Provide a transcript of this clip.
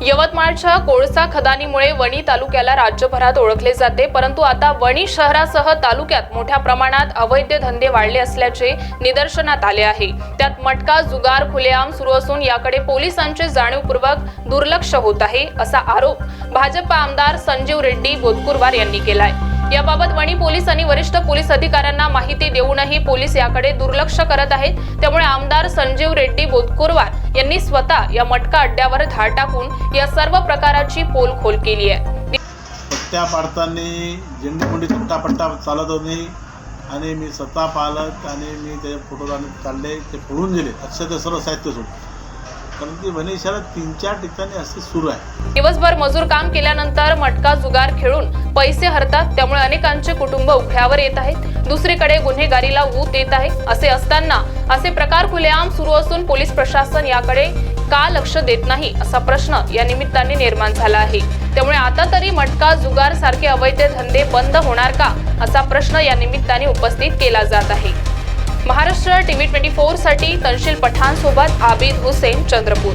यवतमाळच्या कोळसा खदानीमुळे वणी तालुक्याला राज्यभरात ओळखले जाते परंतु आता वणी शहरासह तालुक्यात मोठ्या प्रमाणात अवैध धंदे वाढले असल्याचे निदर्शनात आले आहे. त्यात मटका जुगार खुलेआम सुरू असून याकडे पोलिसांचे जाणीवपूर्वक दुर्लक्ष होत आहे असा आरोप भाजपा आमदार संजीव रेड्डी बोदकुरवार यांनी केलाय. याबाबत वणी पोलीस आणि वरिष्ठ पोलीस अधिकाऱ्यांना माहिती देऊनही पोलीस याकडे दुर्लक्ष करत आहेत. त्यामुळे आमदार संजीव रेड्डी बोदकुरवार यांनी स्वतः या मटका अड्ड्यावर धाड टाकून या सर्व प्रकाराची पोलखोल केली आहे. पट्ट्या पाडताना झेंडूपुंडी पट्टा चालत होती आणि मी स्वतः पालक आणि मी त्याचे फोटो काढले ते पळून गेले अक्षर ते सर्व साहित्य सोडून. कारण की वणी शहरात तीन चार ठिकाणी असे सुरू आहे. दिवसभर मजूर काम केल्यानंतर मटका जुगार खेळून पैसे हरतात त्यामुळे अनेकांचे कुटुंब उघड्यावर येत आहेत. दुसरीकडे गुन्हेगारीला ऊत येत आहे असे असताना असे प्रकार खुलेआम सुरू असून पोलीस प्रशासन याकडे का लक्ष देत नाही असा प्रश्न या निमित्ताने निर्माण झाला आहे. त्यामुळे आता तरी मटका जुगार सारखे अवैध धंदे बंद होणार का असा प्रश्न या निमित्ताने उपस्थित केला जात आहे. महाराष्ट्र टीव्ही ट्वेंटी फोरसाठी तनशील पठाण सोबत आबिद हुसेन चंद्रपूर.